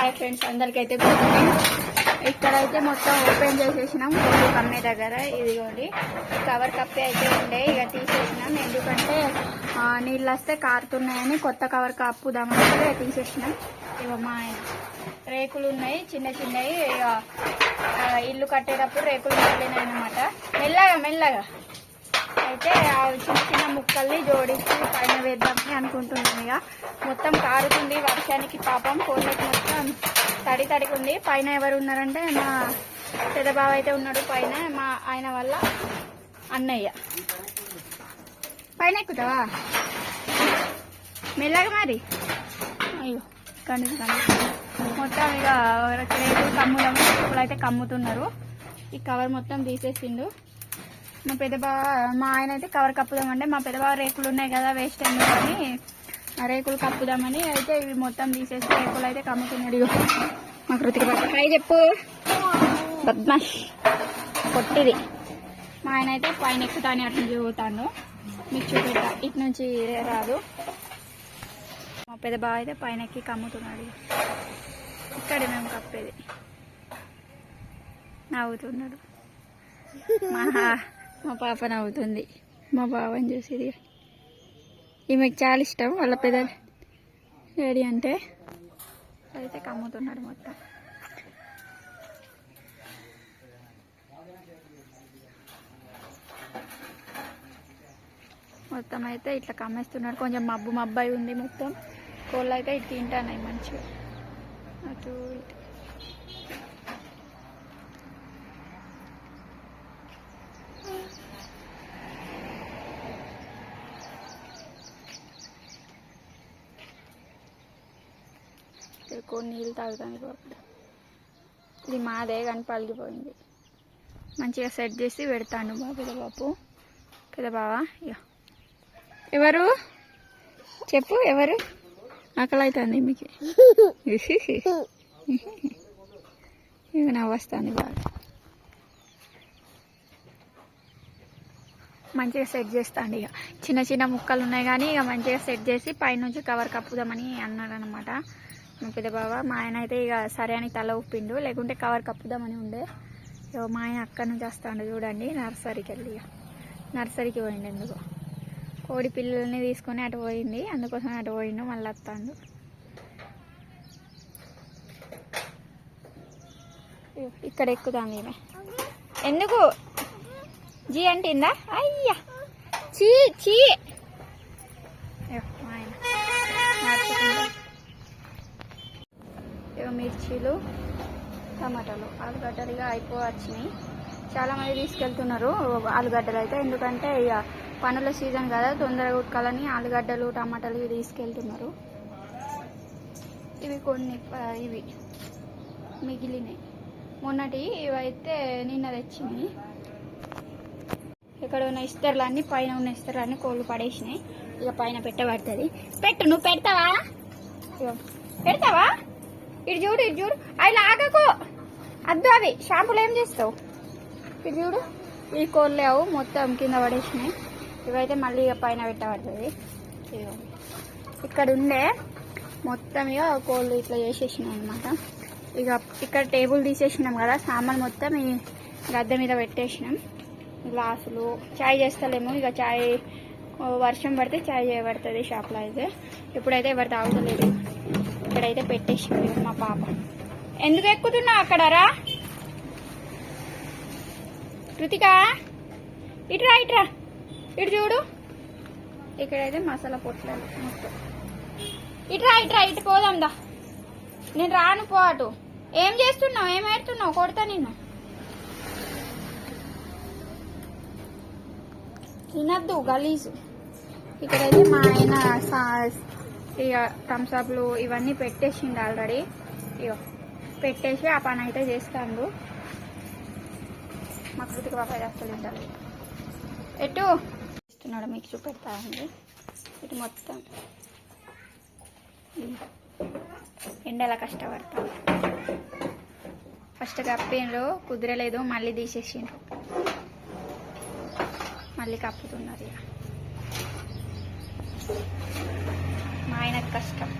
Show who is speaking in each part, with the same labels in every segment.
Speaker 1: Hi friends అందరికైతే good morning. ఇక్కడైతే మొత్తం ఓపెన్ చేసేసినాం. కోళ్ళు కమ్మే దగ్గర ఇదిగోండి. కవర్ కప్పే అయితే ఉండే ఇక తీసేసినాం. ఎందుకంటే నీళ్ళు వస్తే కారుతున్నాయని కొత్త కవర్ కప్పుదామని తీసేసినాం. ఇక మా రేకులు ఉన్నాయి చిన్న చిన్నవి ఇక, ఇల్లు కట్టేటప్పుడు రేకులు మిగిలినాయి అనమాట మెల్లగా మెల్లగా. అయితే చిన్న చిన్న ముక్కల్ని జోడించి పైన వేద్దామని అనుకుంటున్నాను ఇక. మొత్తం కారుతుంది వర్షానికి పాపం కోళ్ళకి మొత్తం తడి తడిగా ఉంది. పైన ఎవరు ఉన్నారంటే మా పెద్ద బావ అయితే ఉన్నాడు పైన మా ఆయన వల్ల అన్నయ్య. పైన ఎక్కుతావా? మెల్లగా మరి. అయ్యో కండి మొత్తం ఇక రేకులు ఇప్పుడైతే కమ్ముతున్నారు. ఈ కవర్ మొత్తం తీసేసిండు. మా పెద్ద బావ మా ఆయన అయితే కవర్ కప్పుదామంటే మా పెద్ద బావ రేకులు ఉన్నాయి కదా వేస్ట్ అని ఆ రేకులు కప్పుదామని అయితే ఇవి మొత్తం తీసేసి రేకులు అయితే కమ్ముతున్నాడు. మా కృతిక హాయ్ చెప్పు. బద్మాష్. పొట్టిది. మా ఆయన అయితే పైన ఎక్కుతాని అటు నుంచి పోతాను మీకు చూపెట్ట ఇటు నుంచి రాదు. మా పెద్ద బావ అయితే పైన ఎక్కి కమ్ముతున్నాడు. ఇక్కడే మేము కప్పేది. నవ్వుతున్నాడు. మా మా పాప నవ్వుతుంది. మా బావని చూసేది? ఈమెకు చాలా ఇష్టం వాళ్ళ పెద్ద డాడీ అంటే అయితే కమ్ముతున్నాడు మొత్తం. మొత్తం అయితే ఇట్లా కమ్మేస్తున్నాడు. కొంచెం మబ్బు మబ్బై ఉంది మొత్తం. కోళ్ళు అయితే ఇటు తింటానాయి మంచిగా. అటు ఇటు. నీళ్ళు తాగుతాను పాపం ఇది మాదే కానీ పలిగిపోయింది మంచిగా సెట్ చేసి పెడతాను బా పెద్ద బాపు పెద్ద బావా ఇక ఎవరు? చెప్పు ఎవరు? ఆకలి అవుతుంది మీకు. ఇక నవ్వస్తుంది బాగా. మంచిగా సెట్ చేస్తాండి ఇక చిన్న చిన్న ముక్కలు ఉన్నాయి కానీ ఇక మంచిగా సెట్ చేసి పైనుంచి కవర్ కప్పుదామని అన్నాడు అనమాట మా పెద్ద బావ మా ఆయన అయితే ఇక సరే అని తల ఉప్పిండు లేకుంటే కవర్ కప్పుదామని ఉండే. ఇక మా ఆయన అక్కడి నుంచి వస్తాడు చూడండి నర్సరీకి వెళ్ళి ఇక నర్సరీకి పోయిండు ఎందుకు. కోడి పిల్లల్ని తీసుకొని అటు పోయింది అందుకోసం అటు పోయిండు మళ్ళీ వస్తాడు. ఇక్కడ ఎక్కుదాం ఈమె. ఎందుకు? జీ అంటిందా? అయ్యా! చీ చీ ఇగో మా ఆయన నడుచుకుంటూ. ఇగో మిర్చీలు టమాటాలు. ఆలుగడ్డలు ఇక అయిపోవచ్చినాయి. చాలా మంది తీసుకెళ్తున్నారు ఆలుగడ్డలు అయితే. ఎందుకంటే ఇక పనుల సీజన్ కదా తొందరగా ఉట్కాలని ఆలుగడ్డలు టమాటాలు ఇవి తీసుకెళ్తున్నారు. ఇవి కొన్ని ఇవి మిగిలినాయి. మొన్నటి ఇవైతే నిన్న తెచ్చినాయి. ఇక్కడ ఉన్న ఇస్తర్లన్నీ పైన ఉన్న ఇస్తర్లన్నీ కోళ్ళు పడేసినాయి. ఇక పైన పెట్టబడుతుంది. పెట్టు నువ్వు పెడతావా? పెడతావా? ఇటు చూడు ఇటు చూడు. అవి లాగకు అద్దు అవి. షాంపూలు ఏం చేస్తావు? ఇటు చూడు. ఈ కోళ్ళు మొత్తం కింద పడేసినాయి. ఇవైతే మళ్ళీ ఇక పైన పెట్టబడుతుంది. ఇక్కడ ఉండే మొత్తం ఇక కోళ్ళు ఇట్లా చేసేసినాం అనమాట ఇక ఇక్కడ టేబుల్ తీసేసినాం కదా సామాన్ మొత్తం ఈ గద్దె మీద పెట్టేసినాం. గ్లాసులు. చాయ్ చేస్తలేము. ఇక చాయ్ వర్షం పడితే చాయ్ చేయబడుతుంది షాప్లో అయితే. ఇప్పుడైతే ఎవరు తాగుతలేదు ఇక్కడైతే పెట్టేసింది మా పాప. ఎందుకు ఎక్కుతున్నావు అక్కడ రా? కృతిక ఇటురా ఇటురా ఇటు చూడు. ఇక్కడైతే మసాలా పొట్లాలు మొత్తం. ఇటురా ఇటురా ఇటు పోదాం దా. నేను రాను పో అటు. ఏం చేస్తున్నావు? ఏం ఏడుతున్నావు? కొడతా నిన్ను. తినద్దు గలీజు. ఇక్కడైతే మా ఆయన ఇక థమ్స్అప్లు ఇవన్నీ పెట్టేసిండు ఆల్రెడీ ఇక పెట్టేసి ఆ పని అయితే చేస్తాడు. మా కృతిక బాబాయ్ అయితే అసలు ఎటు? ఇస్తున్నాడు మీకు చూపెడతా అండి. ఇటు మొత్తం. ఎండలా కష్టపడతాం. ఫస్ట్ కప్పిండ్రు కుదరలేదు మళ్ళీ తీసేసిండ్రు. మళ్ళీ కప్పుతున్నారు ఇక. మా ఆయనకు కష్టం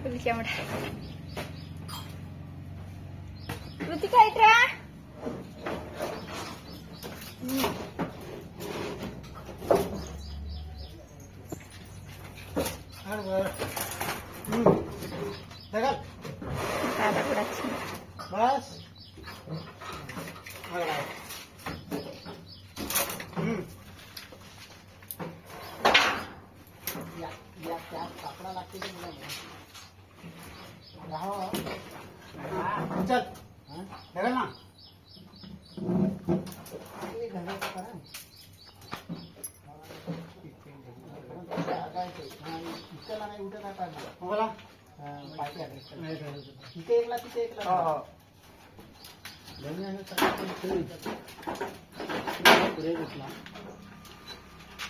Speaker 1: ఫుల్ చెమట రుచిక ఇట్రా
Speaker 2: चल लगल ना बोला तिथे एकला तिथे एकला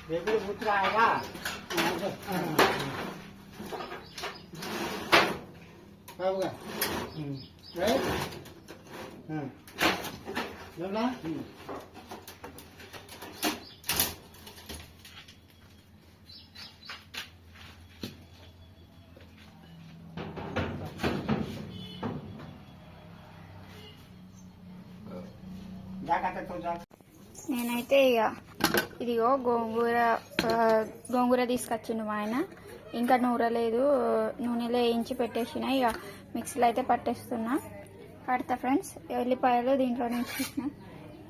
Speaker 2: वेगळे पुत्र आहे का काय बघा Hmm.
Speaker 1: నేనైతే ఇక ఇదిగో గోంగూర గోంగూర తీసుకొచ్చిండు మా ఆయన. ఇంకా నూరలేదు నూనెలో వేయించి పెట్టేసిన. ఇక మిక్సీలో అయితే పట్టేస్తున్నా. పడతా ఫ్రెండ్స్. ఎల్లిపాయలు దీంట్లో నుంచి తీసిన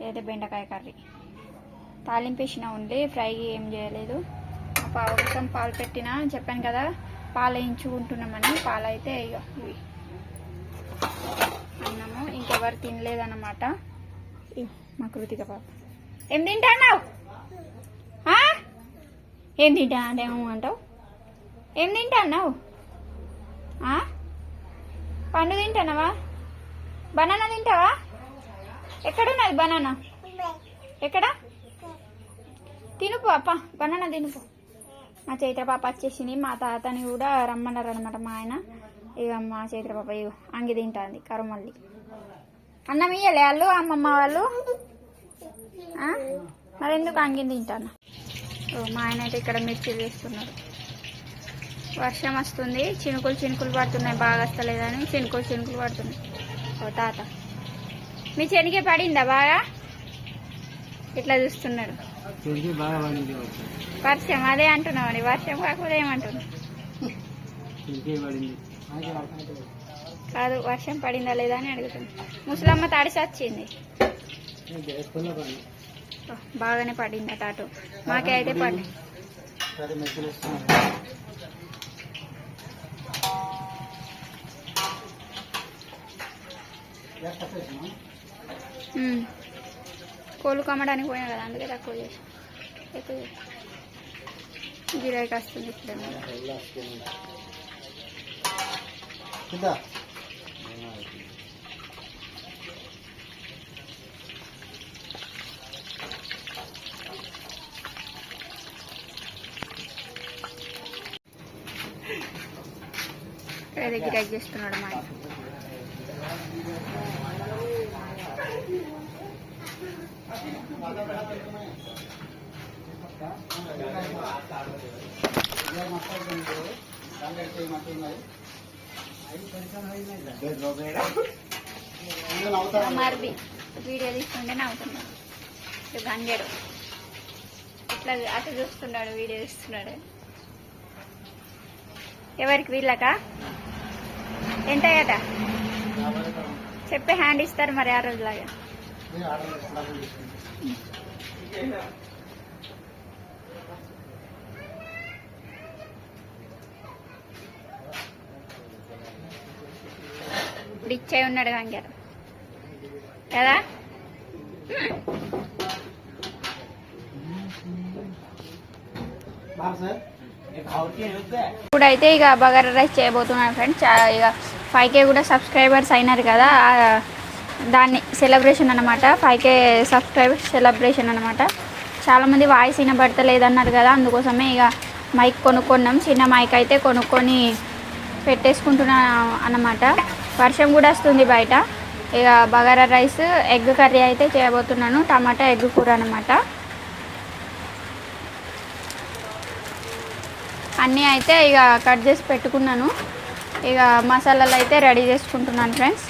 Speaker 1: ఏదైతే బెండకాయ కర్రీ. తాలింపేసిన ఉంది ఫ్రై ఏం చేయలేదు. పావు కోసం పాలు పెట్టిన. చెప్పాను కదా పాలు వేయించుకుంటున్నామని. పాలు అయితే ఇక ఇవి. అన్నము. ఇంకెవరు తినలేదన్నమాట. మా కృతిక పాప. ఏం తింటాన్నావు? ఏం తింటా అంటే ఏమంటావు ఏం తింటాన్నావు? పండు తింటానవా? బనానా తింటావా? ఎక్కడున్నది బనానా? ఎక్కడ? తినుపు అప్ప బనానా తినుపు మా చైత్ర పాప వచ్చేసింది మా తాతని కూడా రమ్మన్నారు అనమాట మా ఆయన. ఇక మా చైత్ర పాప ఇగో అంగి తింటుంది కరుమల్లి అన్నం ఇయ్యలే వాళ్ళు అమ్మమ్మ వాళ్ళు? మరెందుకు మరి అంగి తింటాను ఓ, మా ఆయన అయితే ఇక్కడ మిర్చి వేస్తున్నారు. వర్షం వస్తుంది. చినుకులు చినుకులు పడుతున్నాయి. బాగా వస్తలేదని చినుకులు చినుకులు పడుతున్నాయి. ఓ తాత. మీ చెనికే పడిందా బాగా? ఇట్లా చూస్తున్నాడు
Speaker 2: పడింది
Speaker 1: వర్షం అదే అంటున్నావు వర్షం కాకపోతే
Speaker 2: పడింది.
Speaker 1: కాదు వర్షం పడిందా లేదా అని అడుగుతుంది ముసలమ్మ తడిసి వచ్చింది
Speaker 2: పడింది
Speaker 1: బాగానే పడింది అటు. మాకే అయితే పడి కోళ్ళు కమ్మడానికి పోయినా కదా అందుకే తక్కువ చేసి ఎక్కువ గిరాకీ వస్తుంది ఇప్పుడు గిరాకీ చేస్తున్నాడు మా ఆయన మా మరిది వీడియో తీసుకుంటే నవ్వుతున్నాడు. ఇటు ఇట్లా అటు చూస్తున్నాడు వీడియో తీస్తున్నాడు ఎవరికి వీళ్ళక? ఎంత కదా చెప్పి హ్యాండ్ ఇస్తారు మరి ఆ రోజులాగా. ఇప్పుడు ఇచ్చే ఉన్నాడు గంగారు కదా? ఇప్పుడైతే ఇక బగారా రైస్ చేయబోతున్నాను ఫ్రెండ్స్. ఇక ఫైవ్ కే కూడా సబ్స్క్రైబర్స్ అయినారు కదా. దాన్ని సెలబ్రేషన్ అనమాట ఫైవ్ కే సబ్స్క్రైబర్స్ సెలబ్రేషన్ అనమాట చాలామంది వాయిస్ వినబడతలేదన్నారు కదా అందుకోసమే ఇక మైక్ కొనుక్కున్నాం. చిన్న మైక్ అయితే కొనుక్కొని పెట్టేసుకుంటున్నా అన్నమాట. వర్షం కూడా వస్తుంది బయట. ఇక బగారా రైస్ ఎగ్ కర్రీ అయితే చేయబోతున్నాను. టమాటా ఎగ్ కూర అనమాట అన్నీ అయితే ఇక కట్ చేసి పెట్టుకున్నాను. ఇక మసాలాలు అయితే రెడీ చేసుకుంటున్నాను ఫ్రెండ్స్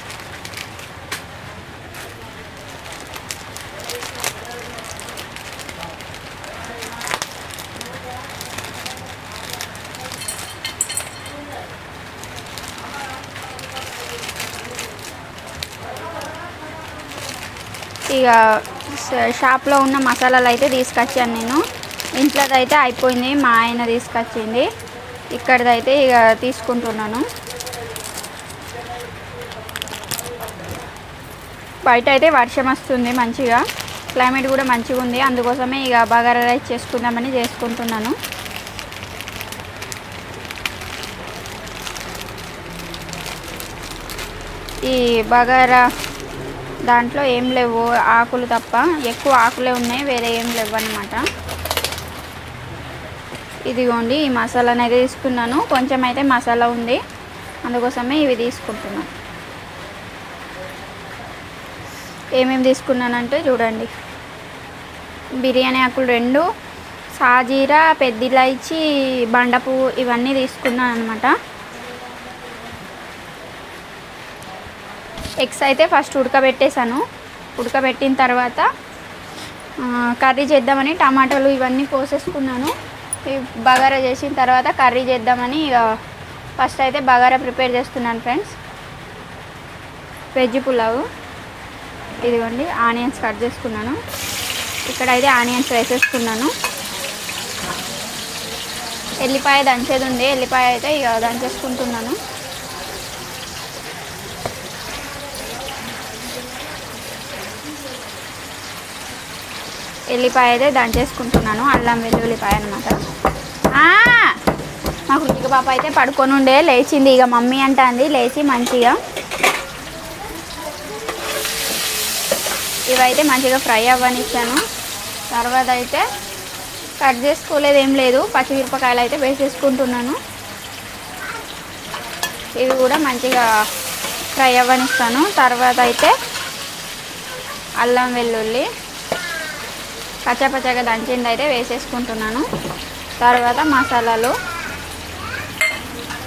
Speaker 1: ఇక షాప్లో ఉన్న మసాలాలు అయితే తీసుకొచ్చాను నేను. ఇంట్లోది అయితే అయిపోయింది మా ఆయన తీసుకొచ్చింది. ఇక్కడిదైతే ఇక తీసుకుంటున్నాను. బయట అయితే వర్షం వస్తుంది మంచిగా. క్లైమేట్ కూడా మంచిగా ఉంది అందుకోసమే ఇక బగారా రైస్ చేసుకుందామని చేసుకుంటున్నాను. ఈ బగారా దాంట్లో ఏం లేవు ఆకులు తప్ప. ఎక్కువ ఆకులే ఉన్నాయి వేరే ఏం లేవు అనమాట ఇదిగోండి ఈ మసాలా అనేది తీసుకున్నాను. కొంచెం అయితే మసాలా ఉంది. అందుకోసమే ఇవి తీసుకుంటున్నాను ఏమేమి తీసుకున్నానంటే చూడండి. బిర్యానీ ఆకులు రెండు సాజీరా పెద్ద ఇలాచి బండ పువ్వు ఇవన్నీ తీసుకున్నాను అనమాట ఎగ్స్ అయితే ఫస్ట్ ఉడకబెట్టేశాను. ఉడకబెట్టిన తర్వాత కర్రీ చేద్దామని టమాటాలు ఇవన్నీ కోసేసుకున్నాను. ఈ బగారా చేసిన తర్వాత కర్రీ చేద్దామని ఇక ఫస్ట్ అయితే బగారా ప్రిపేర్ చేస్తున్నాను ఫ్రెండ్స్. వెజ్ పులావ్. ఇదిగోండి ఆనియన్స్ కట్ చేసుకున్నాను. ఇక్కడ అయితే ఆనియన్స్ వేసేసుకున్నాను. ఎల్లిపాయ దంచేది ఉంది ఎల్లిపాయ అయితే ఇక దంచేసుకుంటున్నాను. ఎల్లిపాయ అయితే దంచేసుకుంటున్నాను అల్లం వెల్లుల్లిపాయ అనమాట మా కృతిక పాప అయితే పడుకొని ఉండే లేచింది. ఇక మమ్మీ అంటుంది లేచి మంచిగా ఇవైతే మంచిగా ఫ్రై అవ్వనిచ్చాను. తర్వాత అయితే కట్ చేసుకోలేదు ఏం లేదు. పచ్చిమిరపకాయలు అయితే వేసేసుకుంటున్నాను ఇవి కూడా మంచిగా ఫ్రై అవ్వనిస్తాను. తర్వాత అయితే అల్లం వెల్లుల్లి పచ్చపచ్చగా దంచింది అయితే వేసేసుకుంటున్నాను. తర్వాత మసాలాలు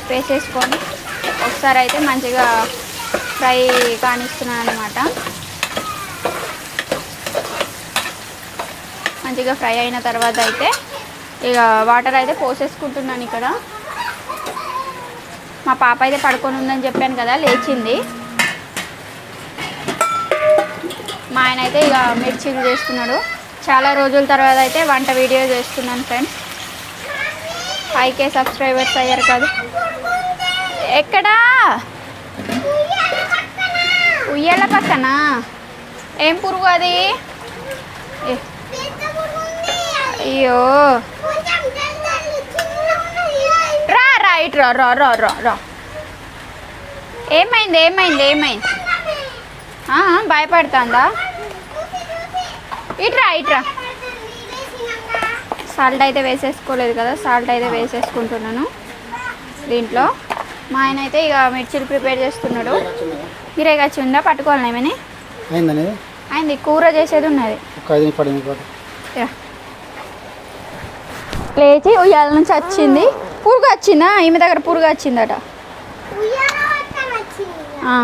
Speaker 1: వేసేసుకొని ఒకసారి అయితే మంచిగా ఫ్రై కానిస్తున్నాను అనమాట మంచిగా ఫ్రై అయిన తర్వాత అయితే ఇక వాటర్ అయితే పోసేసుకుంటున్నాను ఇక్కడ. మా పాప అయితే పడుకొని ఉందని చెప్పాను కదా లేచింది. మా ఆయన అయితే ఇక మిర్చీలు చేస్తున్నాడు. చాలా రోజుల తర్వాత అయితే వంట వీడియో చేస్తున్నాను ఫ్రెండ్స్. ఐకే కే సబ్స్క్రైబర్స్ అయ్యారు కదా. ఎక్కడా? ఉయ్యాల పక్కన? ఏం పురుగు అది? అయ్యో. రా రా ఇటు రా రా రా రా రా. ఏమైంది ఏమైంది ఏమైంది? భయపడుతుందా? ఇట్రా ఇట్రా. సాల్ట్ అయితే వేసేసుకోలేదు కదా సాల్ట్ అయితే వేసేసుకుంటున్నాను దీంట్లో. మా ఆయన అయితే ఇక మిర్చిలు ప్రిపేర్ చేస్తున్నాడు. మీరే వచ్చి ఉందా పట్టుకోవాలి ఏమని
Speaker 2: అయిందని
Speaker 1: అయింది కూర చేసేది ఉన్నది. లేచి ఉయ్యాల నుంచి వచ్చింది. పురుగు వచ్చిందా? ఈమె దగ్గర పురుగు వచ్చిందట. ఆ.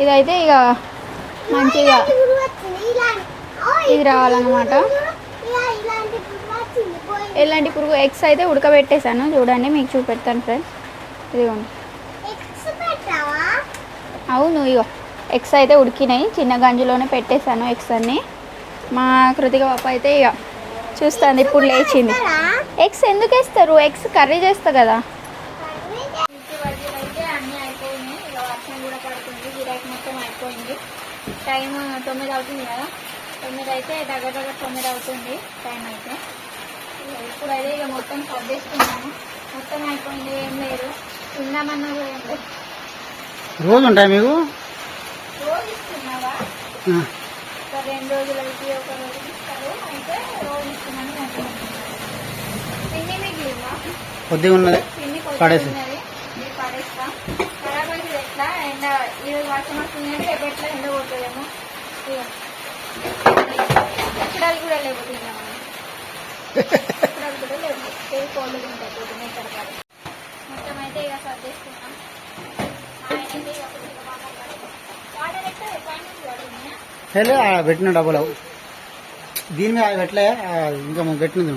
Speaker 1: ఇదైతే ఇక మంచిగా ఇది రావాలన్నమాట? ఎలాంటి పురుగు? ఎగ్స్ అయితే ఉడకబెట్టేశాను. చూడండి మీకు చూపెడతాను ఫ్రెండ్స్ ఇదిగోండి. అవును ఇగో. ఎగ్స్ అయితే ఉడికినాయి. చిన్న గంజులోనే పెట్టేశాను ఎగ్స్ అన్ని. మా కృతిక పాప అయితే ఇక చూస్తుంది ఇప్పుడు లేచింది. ఎగ్స్ ఎందుకు వేస్తారు? ఎగ్స్ కర్రీ చేస్తా కదా. టైం తొమ్మిది అవుతుంది కదా. తొమ్మిది అయితే దగ్గర దగ్గర తొమ్మిది అవుతుంది టైం అయితే ఇక ఇప్పుడైతే ఇక మొత్తం సర్దేసుకున్నాను మొత్తం అయిపోయింది ఏం లేదు. తిందామన్నా కూడా ఏం లేదు.
Speaker 2: రోజు ఉంటాయి మీకు?
Speaker 1: రోజు ఇస్తున్నావా? ఒక రెండు రోజులకి ఒక రోజు ఇస్తారు. అయితే రోజు ఇస్తున్నాను అనుకుంటున్నాను పిండి మిగిలిందా
Speaker 2: కొద్దిగా ఉన్నది.
Speaker 1: పిండి
Speaker 2: పడేసి.
Speaker 1: పడేస్తా. ఖరాబ్ అయితే ఎట్లా? ఎండ ఈరోజు వర్షం వస్తుంది అంటే ఎట్లా ఎండ కొడుతుందేమో
Speaker 2: హలో పెట్టిన డబ్బులు. దీని మీద పెట్టలే ఇంకా పెట్టినది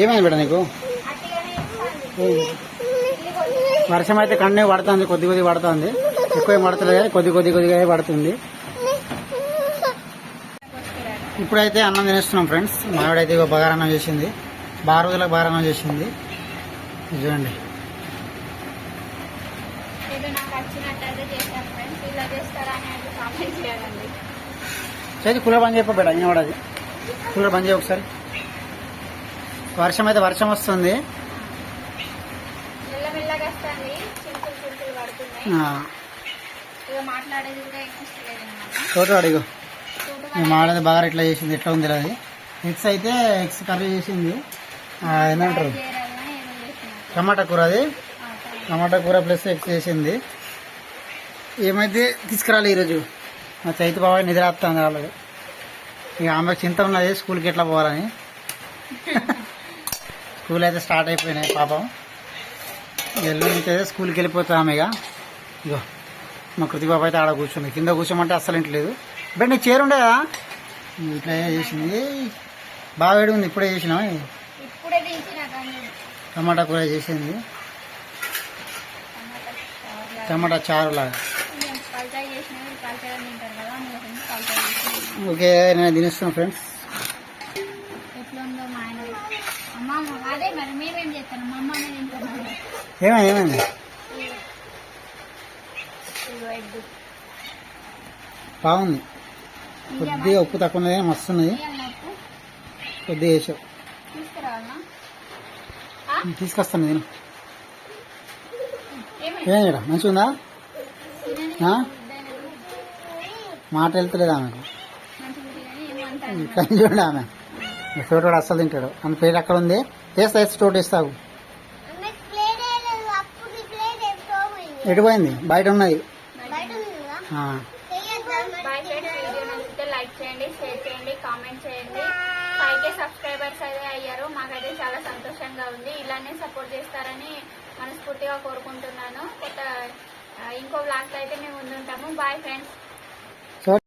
Speaker 2: ఏమైంది బేట నీకు? వర్షం అయితే కన్నే పడుతుంది కొద్ది కొద్ది పడుతుంది. ఎక్కువ ఏం పడతలేదు కొద్ది కొద్ది కొద్దిగా పడుతుంది. ఇప్పుడైతే అన్నం తినేస్తున్నాం ఫ్రెండ్స్. మావిడైతే ఇగో బగారన్నం చేసింది. బాగా రోజులకు బగారన్నం చేసింది. చూడండి
Speaker 1: అయితే
Speaker 2: చేతి కూలర్ బంద్ చెప్ప బిడ్డ కూడా అది. కూలర్ బంద్ చేయ ఒకసారి. వర్షం అయితే వర్షం వస్తుంది.
Speaker 1: మెల్లమెల్లగా వస్తుంది చినుకులు చినుకులు పడుతున్నాయి.
Speaker 2: ఆ,
Speaker 1: ఇక మాట్లాడేది కూడా ఏం వస్తలేదు అనమాట
Speaker 2: తోట అడిగో
Speaker 1: చూడు
Speaker 2: మాడది బాగా ఇట్లా చేసింది ఎట్లా ఉంది అది ఎగ్స్ అయితే ఎగ్స్ కర్రీ చేసింది. ఏమంటారు? టమాటా కూర అది. టమాటా. కూర ప్లస్ ఎగ్స్ చేసింది. ఏమైతే తీసుకురాలి ఈరోజు? మా చైతు బాబాయ్ నిద్ర వస్తుంది వాళ్ళకి ఇక ఆమెకు చింత ఉన్నది స్కూల్కి ఎట్లా పోవాలని. స్కూల్ అయితే స్టార్ట్ అయిపోయినాయి పాపం. అయితే స్కూల్కి వెళ్ళిపోతుంది ఆమె ఇక ఇగో మా కృతి బాబు అయితే ఆడ కూర్చుంది కింద కూర్చోమంటే అస్సలు ఇంట్లేదు బట్ నీకు చేరు ఉండే కదా ఇట్లా చేసింది. బాగా వేడి ఉంది. ఇప్పుడే
Speaker 1: కానీ.
Speaker 2: టమాటా కూర చేసింది.
Speaker 1: టమాటా
Speaker 2: చారు లాగా
Speaker 1: చేసినాం
Speaker 2: ఓకే నేను తినేస్తున్నాను ఫ్రెండ్స్
Speaker 1: ఎట్లుందో మా ఆయన అమ్మ అదే మరి మేమేం చేస్తాను మా అమ్మ అనేది తింటున్నాను
Speaker 2: ఏమైంది ఏమైంది? బాగుంది కొద్దిగా ఉప్పు తక్కువ ఉన్నది కానీ మస్తు ఉన్నది
Speaker 1: అన్నట్టు
Speaker 2: కొద్దిగా వేసావు. తీసుకొస్తాను నేను.
Speaker 1: ఏమైంది
Speaker 2: ఇక్కడ? మంచిగా ఉందా
Speaker 1: తినని
Speaker 2: ఆ?
Speaker 1: వద్దనదు.
Speaker 2: మాట వెళ్తలేదు ఆమెకు. కానీ చూడండి ఆమె. చోటు అస్సలు తింటాడు. అంత ప్లేట్ అక్కడ ఉంది? వేస్తా వేస్తే చోటు వేస్తావు ఎటు పోయింది బయట ఉన్నది
Speaker 1: లైక్ చేయండి షేర్ చేయండి కామెంట్ చేయండి. ఫైవ్ కే సబ్స్క్రైబర్స్ అయితే అయ్యారు. మాకైతే చాలా సంతోషంగా ఉంది. ఇలానే సపోర్ట్ చేస్తారని మనస్ఫూర్తిగా కోరుకుంటున్నాను. కొత్త ఇంకో బ్లాగ్ అయితే మేము ముందుంటాము. Bye friends